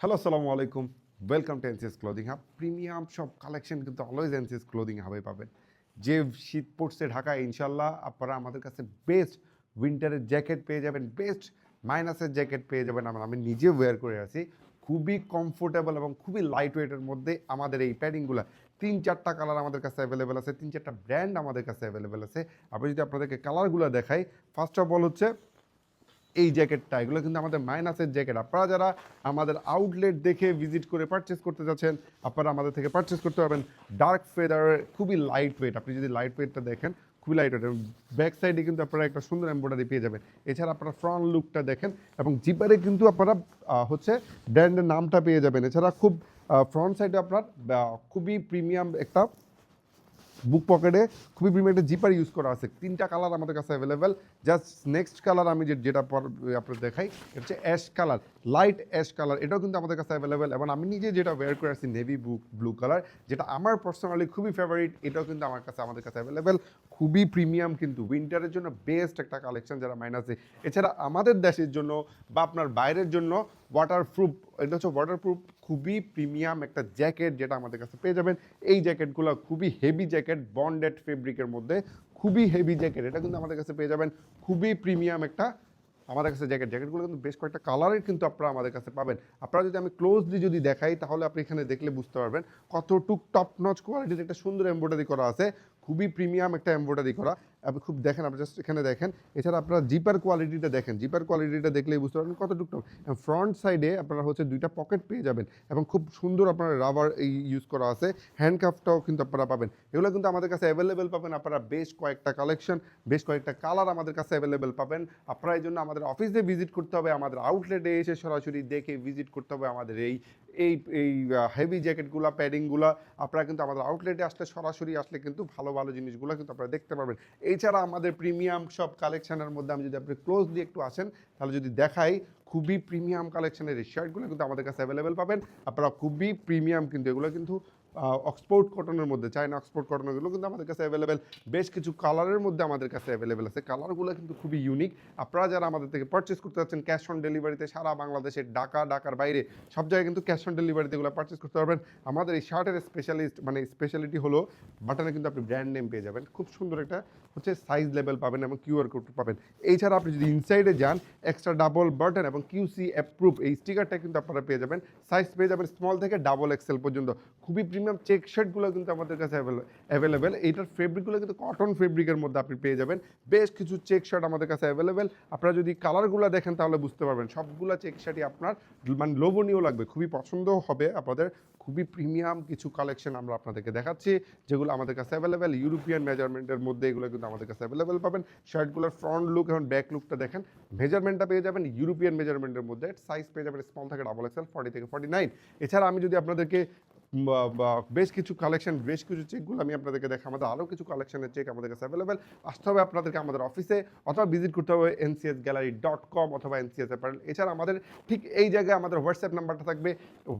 Hello আসসালামু আলাইকুম welcome to NCS clothing hub premium সব কালেকশন কিন্তু অলওয়েজ এনসিএস ক্লোদিং হাবে পাবেন। যে শীত পড়ছে ঢাকায় ইনশাল্লাহ আপনারা আমাদের কাছে বেস্ট উইন্টারের জ্যাকেট পেয়ে যাবেন। বেস্ট মাইনাসের জ্যাকেট পেয়ে যাবেন। আমরা আমি নিজে ওয়্যার করে আছি। খুবই কমফোর্টেবল এবং খুবই লাইট ওয়েটের মধ্যে আমাদের এই প্যাডিংগুলো তিন চারটা কালার আমাদের কাছে অ্যাভেলেবেল আছে। তিন চারটা ব্র্যান্ড আমাদের কাছে অ্যাভেলেবেল আছে। আমি যদি আপনাদেরকে কালারগুলো দেখাই ফার্স্ট অফ অল হচ্ছে এই জ্যাকেটটা, এগুলো কিন্তু আমাদের মাইনাসের জ্যাকেট। আপনারা যারা আমাদের আউটলেট দেখে ভিজিট করে পারচেস করতে যাচ্ছেন, আপনারা আমাদের থেকে পারচেস করতে পারবেন ডার্ক ফেদার খুবই লাইট ওয়েট আপনি যদি লাইট ওয়েটটা দেখেন, খুবই লাইট ওয়েট ব্যাক সাইডে কিন্তু আপনারা একটা সুন্দর এম্ব্রয়ডারি পেয়ে যাবেন। এছাড়া আপনারা ফ্রন্ট লুকটা দেখেন এবং জিপারে কিন্তু আপনারা হচ্ছে ব্র্যান্ডের নামটা পেয়ে যাবেন। এছাড়া খুব ফ্রন্ট সাইডে আপনার খুবই প্রিমিয়াম একটা বুক পকেটে খুবই প্রিমিয়াম একটা জিপার ইউজ করা আছে। তিনটা কালার আমাদের কাছে অ্যাভেলেবেল জাস্ট নেক্সট কালার আমি যেটা পর আপনার দেখাই হচ্ছে ash colour light ash colour এটাও কিন্তু আমাদের কাছে অ্যাভেলেবেল এবং আমি নিজে যেটা ওয়্যার করে আসছি নেভি ব্লু কালার যেটা আমার পার্সোনালি খুবই ফেভারিট এটাও কিন্তু আমার কাছে, আমাদের কাছে অ্যাভেলেবেল খুবই প্রিমিয়াম কিন্তু। উইন্টারের জন্য বেস্ট একটা কালেকশন যারা মাইনাসে এছাড়া আমাদের দেশের জন্য বা আপনার বাইরের জন্য ওয়াটার প্রুফ এটা হচ্ছে ওয়াটার প্রুফ খুবই প্রিমিয়াম একটা জ্যাকেট যেটা আমাদের কাছে পেয়ে যাবেন। এই জ্যাকেটগুলো খুবই হেভি জ্যাকেট বন্ডেড ফেব্রিকের মধ্যে, খুবই হেভি জ্যাকেট এটা কিন্তু আমাদের কাছে পেয়ে যাবেন। খুবই প্রিমিয়াম একটা আমাদের কাছে জ্যাকেট জ্যাকেটগুলো কিন্তু বেশ কয়েকটা কালারের কিন্তু আপনারা আমাদের কাছে পাবেন। আপনারা যদি আমি ক্লোজলি যদি দেখাই, তাহলে আপনি এখানে দেখলে বুঝতে পারবেন কতটুক টপ নচ কোয়ালিটির একটা সুন্দর এমব্রয়ডারি করা আছে। খুবই প্রিমিয়াম একটা এমব্রয়ডারি করা। আপনি খুব দেখেন, আপনি জাস্ট এখানে দেখেন। এছাড়া আপনারা জিপার কোয়ালিটিটা দেখেন। জিপার কোয়ালিটিটা দেখলেই বুঝতে পারবেন কতটুক ফ্রন্ট সাইডে আপনারা হচ্ছে দুইটা পকেট পেয়ে যাবেন এবং খুব সুন্দর আপনার রাবার এই ইউজ করা আছে। হ্যান্ডকাফটাও কিন্তু আপনারা পাবেন। এগুলো কিন্তু আমাদের কাছে অ্যাভেলেবেল পাবেন। আপনারা বেশ কয়েকটা কালেকশন বেশ কয়েকটা কালার আমাদের কাছে অ্যাভেলেবেল পাবেন। আপনারা এই জন্য আমাদের অফিসে ভিজিট করতে হবে, আমাদের আউটলেটে এসে সরাসরি দেখে ভিজিট করতে হবে আমাদের এই এই এই হেভি জ্যাকেটগুলো প্যাডিংগুলো আপনারা কিন্তু আমাদের আউটলেটে আসলে সরাসরি আসলে কিন্তু ভালো ভালো জিনিসগুলো কিন্তু আপনারা দেখতে পারবেন। এছাড়া আমাদের প্রিমিয়াম সব কালেকশনের মধ্যে আমি যদি আপনি ক্লোজলি একটু আসেন, তাহলে যদি দেখাই, খুবই প্রিমিয়াম কালেকশনের এই শার্টগুলো কিন্তু আমাদের কাছে অ্যাভেলেবেল পাবেন। আপনারা খুবই প্রিমিয়াম কিন্তু এগুলো কিন্তু অক্সফোর্ড কটনের মধ্যে চায়না অক্সফোর্ড কটনগুলো কিন্তু আমাদের কাছে অ্যাভেলেবেল বেশ কিছু কালারের মধ্যে আমাদের কাছে অ্যাভেলেবেল আছে। কালারগুলো কিন্তু খুবই ইউনিক আপনারা যারা আমাদের থেকে পারচেস করতে যাচ্ছেন ক্যাশ অন ডেলিভারিতে সারা বাংলাদেশের ঢাকা, ঢাকার বাইরে, সব জায়গায় কিন্তু ক্যাশ অন ডেলিভারিতে এগুলো পারচেস করতে পারবেন। আমাদের এই শার্টের স্পেশালিস্ট মানে স্পেশালিটি হলো বাটনে কিন্তু আপনি ব্র্যান্ড নেম পেয়ে যাবেন। খুব সুন্দর একটা হচ্ছে সাইজ লেভেল পাবেন এবং কিউআর কোড পাবেন। এছাড়া আপনি যদি ইনসাইডে যান এক্সট্রা ডাবল বাটন এবং কিউসি অ্যাপ্রুভ এই স্টিকারটা কিন্তু আপনারা পেয়ে যাবেন। সাইজ পেয়ে যাবেন স্মল থেকে ডাবল এক্সেল পর্যন্ত। খুবই প্রিমিয়াম চেক শার্টগুলো কিন্তু আমাদের কাছে অ্যাভেলেবেল এইটার ফেব্রিকগুলো কিন্তু কটন ফেব্রিকের মধ্যে আপনি পেয়ে যাবেন। বেশ কিছু চেক শার্ট আমাদের কাছে অ্যাভেলেবেল আপনারা যদি কালারগুলো দেখেন তাহলে বুঝতে পারবেন, সবগুলো চেক শার্টই আপনার মানে লোভনীয় লাগবে, খুবই পছন্দ হবে আপনাদের। খুবই প্রিমিয়াম কিছু কালেকশন আমরা আপনাদেরকে দেখাচ্ছি, যেগুলো আমাদের কাছে অ্যাভেলেবেল ইউরোপিয়ান মেজারমেন্টের মধ্যে এগুলো কিন্তু আমাদের কাছে অ্যাভেলেবেল পাবেন। শার্টগুলোর ফ্রন্ট লুক এবং ব্যাক লুকটা দেখেন। মেজারমেন্টটা পেয়ে যাবেন ইউরোপিয়ান মেজারমেন্টের মধ্যে। সাইজ পেয়ে যাবেন স্মল থেকে ডাবল এক্সেল ফর্টি থেকে ফর্টি নাইন এছাড়া আমি যদি আপনাদেরকে বেশ কিছু কালেকশন বেশ কিছু চেকগুলো আমি আপনাদেরকে দেখা আমাদের আরও কিছু কালেকশনের চেক আমাদের কাছে অ্যাভেলেবেল আসতে হবে আপনাদেরকে আমাদের অফিসে অথবা ভিজিট করতে হবে এনসিএস গ্যালারি ডট কম অথবা এনসিএস অ্যাপারেল এছাড়া আমাদের ঠিক এই জায়গায় আমাদের হোয়াটসঅ্যাপ নাম্বারটা থাকবে।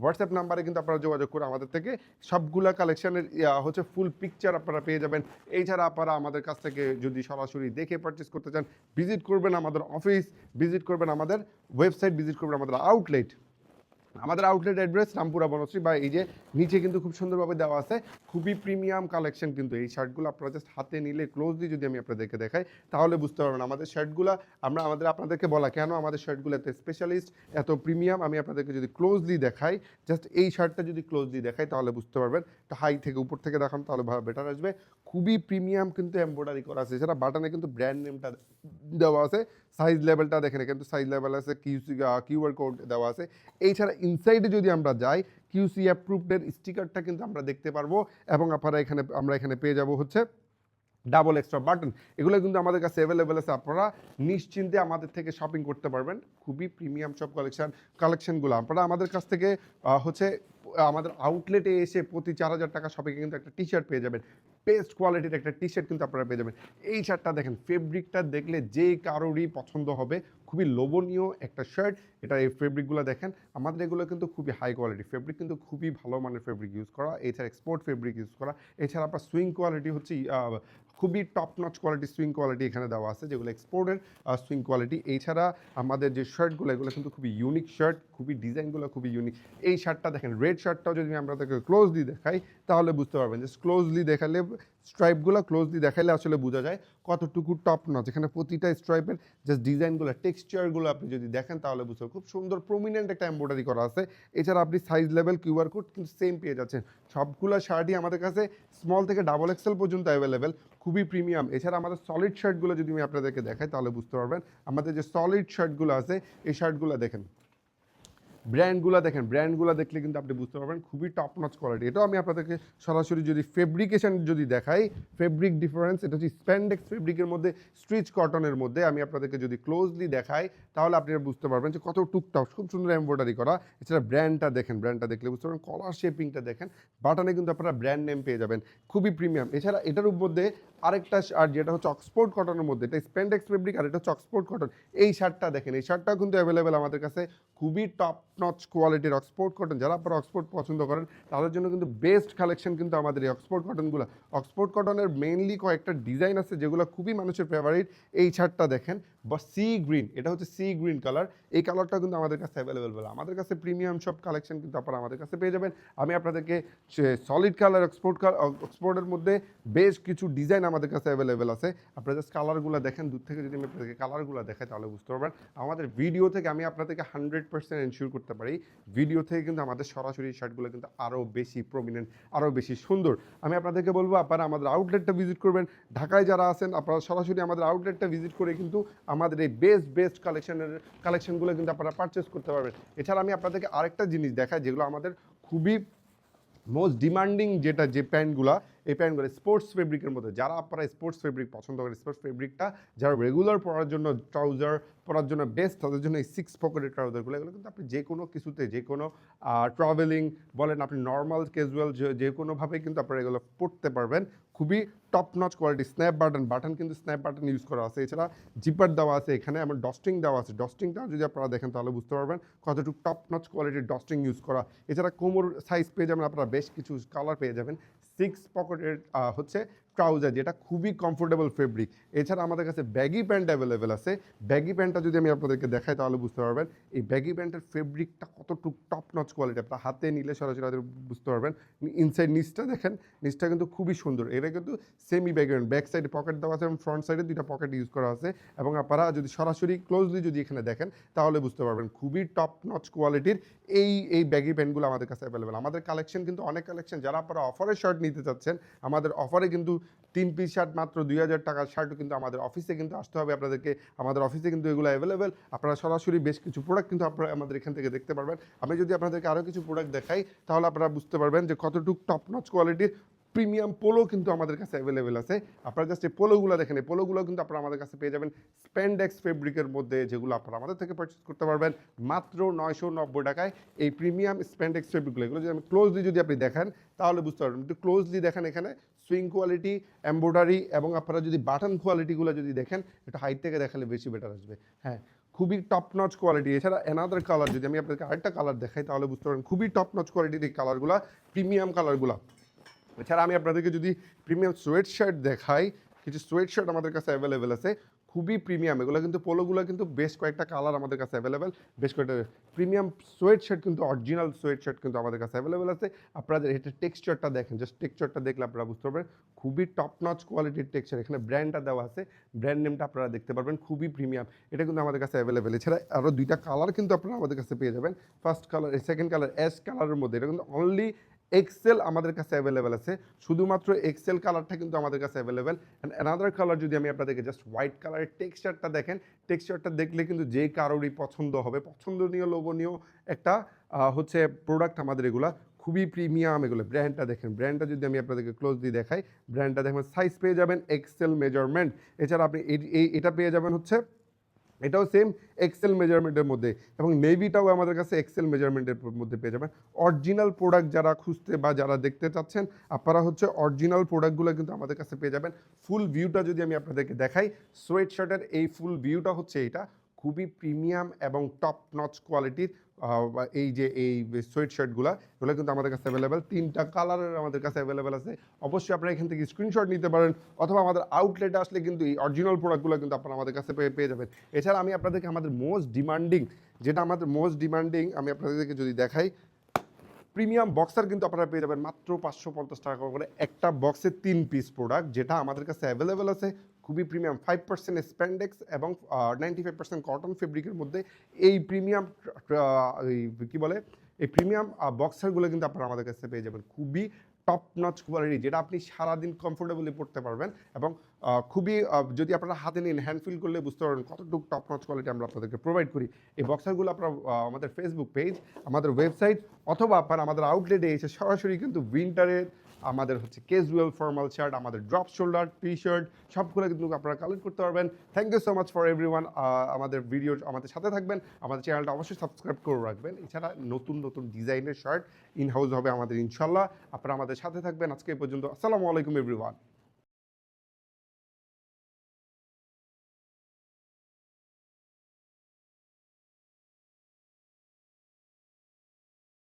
হোয়াটসঅ্যাপ নাম্বারে কিন্তু আপনারা যোগাযোগ করে আমাদের থেকে সবগুলা কালেকশনের হচ্ছে ফুল পিকচার আপনারা পেয়ে যাবেন। এছাড়া আপনারা আমাদের কাছ থেকে যদি সরাসরি দেখে পারচেস করতে চান ভিজিট করবেন আমাদের অফিস ভিজিট করবেন আমাদের ওয়েবসাইট ভিজিট করবেন আমাদের আউটলেট আমাদের আউটলেট অ্যাড্রেস রামপুরা বনশ্রী। বা এই যে নিচে কিন্তু খুব সুন্দরভাবে দেওয়া আছে, খুবই প্রিমিয়াম কালেকশন কিন্তু এই শার্টগুলো আপনারা জাস্ট হাতে নিলে ক্লোজলি যদি আমি আপনাদেরকে দেখাই, তাহলে বুঝতে পারবেন আমাদের শার্টগুলো আমরা আমাদের, আপনাদেরকে বলা, কেন আমাদের শার্টগুলো এত স্পেশালিস্ট এত প্রিমিয়াম আমি আপনাদেরকে যদি ক্লোজলি দেখাই জাস্ট এই শার্টটা যদি ক্লোজলি দেখাই, তাহলে বুঝতে পারবেন। তো হাই থেকে উপর থেকে দেখান, তাহলে বেটার আসবে। খুবই প্রিমিয়াম কিন্তু এমব্রয়ডারি করা আছে। এছাড়া বাটনে কিন্তু ব্র্যান্ড নেমটা দেওয়া আছে সাইজ লেভেলটা দেখেন কিন্তু সাইজ লেভেল আছে কিউসি কিউআর কোড দেওয়া আছে। এছাড়া ইনসাইডে যদি আমরা যাই কিউসি অ্যাপ্রুভডের স্টিকারটা কিন্তু আমরা দেখতে পারব এবং আপনারা এখানে, আমরা এখানে পেয়ে যাব হচ্ছে ডাবল এক্সট্রা বাটন এগুলো কিন্তু আমাদের কাছে অ্যাভেলেবেল আছে। আপনারা নিশ্চিন্তে আমাদের থেকে শপিং করতে পারবেন। খুবই প্রিমিয়াম সব কালেকশন কালেকশনগুলো আপনারা আমাদের কাছ থেকে হচ্ছে, আমাদের আউটলেটে এসে প্রতি চার হাজার টাকা শপিংয়ে কিন্তু একটা টি শার্ট পেয়ে যাবেন। বেস্ট কোয়ালিটির একটা টি শার্ট কিন্তু আপনারা পেয়ে যাবেন। এই শার্টটা দেখেন ফেব্রিকটা দেখলে যে কারোরই পছন্দ হবে, খুবই লোভনীয় একটা শার্ট। এটা এই ফেব্রিকগুলো দেখেন, আমাদের এগুলো কিন্তু খুবই হাই কোয়ালিটি ফেব্রিক কিন্তু খুবই ভালো মানের ফেব্রিক ইউজ করা। এছাড়া এক্সপোর্ট ফেব্রিক ইউজ করা। এছাড়া আপনার সুইং কোয়ালিটি হচ্ছে খুবই top notch quality sewing quality এখানে দেওয়া আছে, যেগুলো এক্সপোর্টের সুইং কোয়ালিটি এছাড়া আমাদের যে শার্টগুলো, এগুলো কিন্তু খুবই ইউনিক শার্ট, খুবই ডিজাইনগুলো খুবই ইউনিক এই শার্টটা দেখেন রেড শার্টটাও যদি আমরা তাকে ক্লোজলি দেখাই তাহলে বুঝতে পারবেন যে ক্লোজলি দেখালে স্ট্রাইপগুলো ক্লোজলি দেখালে আসলে বোঝা যায় কতটুকু টপ নচ এখানে প্রতিটা স্ট্রাইপের জাস্ট ডিজাইনগুলো টেক্সচারগুলো আপনি যদি দেখেন তাহলে বুঝতে খুব সুন্দর প্রমিনেন্ট একটা এম্ব্রয়ডারি করা আছে। এছাড়া আপনি সাইজ লেভেল কিউআর কোড কিন্তু সেম পেয়ে যাচ্ছেন। সবগুলো শার্টই আমাদের কাছে স্মল থেকে ডাবল এক্সেল পর্যন্ত অ্যাভেলেবেল খুবই প্রিমিয়াম এছাড়া আমাদের সলিড শার্টগুলো যদি আমি আপনাদেরকে দেখাই তাহলে বুঝতে পারবেন। আমাদের যে সলিড শার্টগুলো আছে, এই শার্টগুলো দেখেন। ব্র্যান্ডগুলো দেখেন ব্র্যান্ডগুলো দেখলে কিন্তু আপনি বুঝতে পারবেন খুবই টপ নচ কোয়ালিটি এটাও আমি আপনাদেরকে সরাসরি যদি ফেব্রিকেশন যদি দেখাই ফেব্রিক ডিফারেন্স এটা হচ্ছে স্প্যান্ডেক্স ফেব্রিকের মধ্যে স্ট্রিচ কটনের মধ্যে আমি আপনাদেরকে যদি ক্লোজলি দেখাই, তাহলে আপনারা বুঝতে পারবেন যে কত টুকটাক, খুব সুন্দর এমব্রয়ডারি করা। এছাড়া ব্র্যান্ডটা দেখেন ব্র্যান্ডটা দেখলে বুঝতে পারবেন কলার শেপিংটা দেখেন বাটনে কিন্তু আপনারা ব্র্যান্ড নেম পেয়ে যাবেন, খুবই প্রিমিয়াম এছাড়া এটার মধ্যে আরেকটা শার্ট যেটা হচ্ছে অক্সফোর্ড কটনের মধ্যে, এটা স্প্যান্ডেক্স ফেব্রিক আর এটা হচ্ছে অক্সফোর্ড কটন এই শার্টটা দেখেন, এই শার্টটাও কিন্তু অ্যাভেলেবেল আমাদের কাছে। খুবই টপ নচ কোয়ালিটির অক্সফোর্ড কটন যারা আপনারা অক্সফোর্ড পছন্দ করেন, তাদের জন্য কিন্তু বেস্ট কালেকশন কিন্তু আমাদের এই অক্সফোর্ড কটনগুলো অক্সফোর্ড কটনের মেইনলি কয়েকটা ডিজাইন আছে যেগুলো খুবই মানুষের ফেভারিট এই শার্টটা দেখেন বা সি গ্রিন এটা হচ্ছে সি গ্রিন কালার এই কালারটা কিন্তু আমাদের কাছে অ্যাভেলেবেল বলে আমাদের কাছে প্রিমিয়াম সব কালেকশন কিন্তু আপনারা আমাদের কাছে পেয়ে যাবেন। আমি আপনাদেরকে সলিড কালার এক্সপোর্ট এক্সপোর্টের মধ্যে বেশ কিছু ডিজাইন আমাদের কাছে অ্যাভেলেবেল আছে। আপনারা জাস্ট কালারগুলো দেখেন, দূর থেকে যদি আমি আপনাদেরকে কালারগুলো দেখাই তাহলে বুঝতে পারবেন। আমাদের ভিডিও থেকে আমি আপনাদেরকে হান্ড্রেড পার্সেন্ট এনশিওর করতে পারি ভিডিও থেকে কিন্তু আমাদের সরাসরি শার্টগুলো কিন্তু আরও বেশি প্রমিনেন্ট আরও বেশি সুন্দর। আমি আপনাদেরকে বলব, আপনারা আমাদের আউটলেটটা ভিজিট করবেন। ঢাকায় যারা আছেন, আপনারা সরাসরি আমাদের আউটলেটটা ভিজিট করে কিন্তু আমাদের এই বেস্ট বেস্ট কালেকশনের কালেকশনগুলো কিন্তু আপনারা পারচেস করতে পারবেন। এছাড়া আমি আপনাদেরকে আরেকটা জিনিস দেখাই, যেগুলো আমাদের খুবই মোস্ট ডিমান্ডিং যেটা যে প্যান্টগুলো এই প্যান্টগুলো স্পোর্টস ফেব্রিকের মধ্যে। যারা আপনারা স্পোর্টস ফেব্রিক পছন্দ করেন স্পোর্টস ফেব্রিকটা যারা রেগুলার পরার জন্য ট্রাউজার পরার জন্য বেস্ট তাদের জন্য এই সিক্স পকেটের ট্রাউজারগুলো এগুলো কিন্তু আপনি যে কোনো কিছুতে, যে কোনো ট্রাভেলিং বলেন আপনি নর্মাল ক্যাজুয়াল যে কোনোভাবে কিন্তু আপনারা এগুলো পড়তে পারবেন। খুবই top notch quality snap button button কিন্তু স্ন্যাপ বাটন ইউজ করা আছে। এছাড়া জিপার দেওয়া আছে, এখানে আমার ডস্টিং দেওয়া আছে। ডস্টিংটা যদি আপনারা দেখেন তাহলে বুঝতে পারবেন কতটুকু টপ নচ কোয়ালিটির ডস্টিং ইউজ করা। এছাড়া কোমর সাইজ পেয়ে যাবেন আপনারা, বেশ কিছু কালার পেয়ে যাবেন। সিক্স পকেটের হচ্ছে ট্রাউজার যেটা খুবই কমফোর্টেবল ফেব্রিক এছাড়া আমাদের কাছে ব্যাগি প্যান্ট অ্যাভেলেবেল আছে। ব্যাগি প্যান্টটা যদি আমি আপনাদেরকে দেখাই, তাহলে বুঝতে পারবেন, এই ব্যাগি প্যান্টের ফেব্রিকটা কতটুকু টপ নচ কোয়ালিটি আপনার হাতে নিলে সরাসরি হাতে বুঝতে পারবেন। ইনসাইড নিচটা দেখেন নিচটা কিন্তু খুবই সুন্দর। এটা কিন্তু সেমি ব্যাগি প্যান্ট ব্যাক সাইডে পকেট দেওয়া আছে এবং ফ্রন্ট সাইডে দুইটা পকেট ইউজ করা আছে। এবং আপনারা যদি সরাসরি ক্লোজলি যদি এখানে দেখেন, তাহলে বুঝতে পারবেন, খুবই টপ নচ কোয়ালিটির এই এই ব্যাগি প্যান্টগুলো আমাদের কাছে অ্যাভেলেবেল আমাদের কালেকশন কিন্তু অনেক কালেকশন যারা আপনারা অফারের শার্ট নিতে চাচ্ছেন, আমাদের অফারে কিন্তু তিন পিস শার্ট মাত্র দুই হাজার টাকার শার্টও কিন্তু আমাদের অফিসে কিন্তু আসতে হবে আপনাদেরকে। আমাদের অফিসে কিন্তু এগুলো অ্যাভেলেবেল আপনারা সরাসরি বেশ কিছু প্রোডাক্ট কিন্তু আপনারা আমাদের এখান থেকে দেখতে পারবেন। আমি যদি আপনাদেরকে আরও কিছু প্রোডাক্ট দেখাই, তাহলে আপনারা বুঝতে পারবেন যে কতটুকু টপ নচ কোয়ালিটির প্রিমিয়াম পোলো কিন্তু আমাদের কাছে অ্যাভেলেবেল আছে। আপনারা জাস্ট এই পোলোগুলো দেখেন, এই পোলোগুলো কিন্তু আপনারা আমাদের কাছে পেয়ে যাবেন স্প্যান্ডেক্স ফেব্রিকের মধ্যে যেগুলো আপনারা আমাদের থেকে পারচেস করতে পারবেন, মাত্র নয়শো নব্বই টাকায়। এই প্রিমিয়াম স্প্যান্ডেক্স ফেব্রিকগুলো এগুলো যদি আমি ক্লোজলি যদি আপনি দেখেন, তাহলে বুঝতে পারবেন। একটু ক্লোজলি দেখেন এখানে সুইং কোয়ালিটি এম্ব্রয়ডারি এবং আপনারা যদি বাটন কোয়ালিটিগুলো যদি দেখেন, একটু হাইট থেকে দেখালে বেশি বেটার আসবে। হ্যাঁ খুবই টপ নচ কোয়ালিটি এছাড়া অ্যানাদার কালার যদি আমি আপনাকে আরেকটা কালার দেখাই, তাহলে বুঝতে পারবেন খুবই টপ নচ কোয়ালিটির এই কালারগুলো প্রিমিয়াম কালারগুলো এছাড়া আমি আপনাদেরকে যদি প্রিমিয়াম সোয়েট শার্ট দেখাই, কিছু সোয়েট শার্ট আমাদের কাছে অ্যাভেলেবেল আছে, খুবই প্রিমিয়াম এগুলো কিন্তু, পোলোগুলো কিন্তু বেশ কয়েকটা কালার আমাদের কাছে অ্যাভেলেবেল বেশ কয়েকটা প্রিমিয়াম সোয়েট শার্ট কিন্তু অরিজিনাল সোয়েট শার্ট কিন্তু আমাদের কাছে অ্যাভেলেবেল আছে। আপনাদের এটা টেক্সচারটা দেখেন জাস্ট টেক্সচারটা দেখলে আপনারা বুঝতে পারবেন। খুবই টপ নচ কোয়ালিটির টেক্সচার এখানে ব্র্যান্ডটা দেওয়া আছে। ব্র্যান্ড নেমটা আপনারা দেখতে পারবেন, খুবই প্রিমিয়াম এটা কিন্তু আমাদের কাছে অ্যাভেলেবেল এছাড়া আরও দুইটা কালার কিন্তু আপনারা আমাদের কাছে পেয়ে যাবেন। First colour second colour ash কালারের মধ্যে। এটা কিন্তু অনলি এক্সেল আমাদের কাছে অ্যাভেলেবেল আছে। শুধুমাত্র এক্সেল কালারটা কিন্তু আমাদের কাছে অ্যাভেলেবেল অ্যান্ড অ্যানাদার কালার যদি আমি আপনাদেরকে জাস্ট হোয়াইট কালারের টেক্সচারটা দেখেন টেক্সচারটা দেখলে কিন্তু যে কারোরই পছন্দ হবে। পছন্দনীয়, লোভনীয় একটা হচ্ছে প্রোডাক্ট আমাদের এগুলা খুবই প্রিমিয়াম এগুলো। ব্র্যান্ডটা দেখেন ব্র্যান্ডটা যদি আমি আপনাদেরকে ক্লোজলি দেখাই ব্র্যান্ডটা দেখবেন সাইজ পেয়ে যাবেন এক্সেল মেজারমেন্ট এছাড়া আপনি এই এটা পেয়ে যাবেন হচ্ছে এটাও সেম এক্সেল মেজারমেন্টের মধ্যে। এবং নেভিটাও আমাদের কাছে এক্সেল মেজারমেন্টের মধ্যে পেয়ে যাবেন। অরিজিনাল প্রোডাক্ট যারা খুঁজতে বা যারা দেখতে চাচ্ছেন, আপনারা হচ্ছে অরিজিনাল প্রোডাক্টগুলো কিন্তু আমাদের কাছে পেয়ে যাবেন। ফুল ভিউটা যদি আমি আপনাদেরকে দেখাই সোয়েট শার্টের এই ফুল ভিউটা হচ্ছে এটা খুবই প্রিমিয়াম এবং টপ নচ কোয়ালিটির এই যে এই সোয়েট শার্টগুলো এগুলো কিন্তু আমাদের কাছে অ্যাভেলেবেল তিনটা কালারের আমাদের কাছে অ্যাভেলেবেল আছে। অবশ্যই আপনারা এখান থেকে স্ক্রিনশট নিতে পারেন, অথবা আমাদের আউটলেটে আসলে কিন্তু এই অরিজিনাল প্রোডাক্টগুলো কিন্তু আপনারা আমাদের কাছে পেয়ে পেয়ে যাবেন। এছাড়া আমি আপনাদেরকে আমাদের মোস্ট ডিমান্ডিং যেটা আমাদের মোস্ট ডিমান্ডিং আমি আপনাদেরকে যদি দেখাই প্রিমিয়াম বক্সার কিন্তু আপনারা পেয়ে যাবেন মাত্র পাঁচশো পঞ্চাশ টাকা করে। একটা বক্সে তিন পিস প্রোডাক্ট যেটা আমাদের কাছে অ্যাভেলেবেল আছে। খুবই প্রিমিয়াম ফাইভ পার্সেন্ট স্প্যান্ডেক্স এবং নাইনটি ফাইভ পার্সেন্ট কটন ফেব্রিকের মধ্যে এই প্রিমিয়াম কী বলে, এই প্রিমিয়াম বক্সারগুলো কিন্তু আপনারা আমাদের কাছে পেয়ে যাবেন। খুবই টপ নচ কোয়ালিটি যেটা আপনি সারাদিন কমফোর্টেবলি পড়তে পারবেন এবং খুবই যদি আপনারা হাতে নিন হ্যান্ড ফিল করলে বুঝতে পারবেন কতটুকু টপ নচ কোয়ালিটি আমরা আপনাদেরকে প্রোভাইড করি। এই বক্সারগুলো আপনারা আমাদের ফেসবুক পেজ আমাদের ওয়েবসাইট অথবা আপনারা আমাদের আউটলেটে এসে সরাসরি কিন্তু উইন্টারের আমাদের হচ্ছে ক্যাজুয়াল ফর্মাল শার্ট আমাদের ড্রপ শোল্ডার টি শার্ট সবগুলো কিন্তু আপনারা কালেক্ট করতে পারবেন। Thank you so much for every আমাদের ভিডিও আমাদের সাথে থাকবেন। আমাদের চ্যানেলটা অবশ্যই সাবস্ক্রাইব করে রাখবেন। এছাড়া নতুন নতুন ডিজাইনের শার্ট ইনহাউস হবে আমাদের, ইনশাল্লাহ। আপনারা আমাদের সাথে থাকবেন। আজকে এই পর্যন্ত। আসসালামু আলাইকুম এভরিওয়ান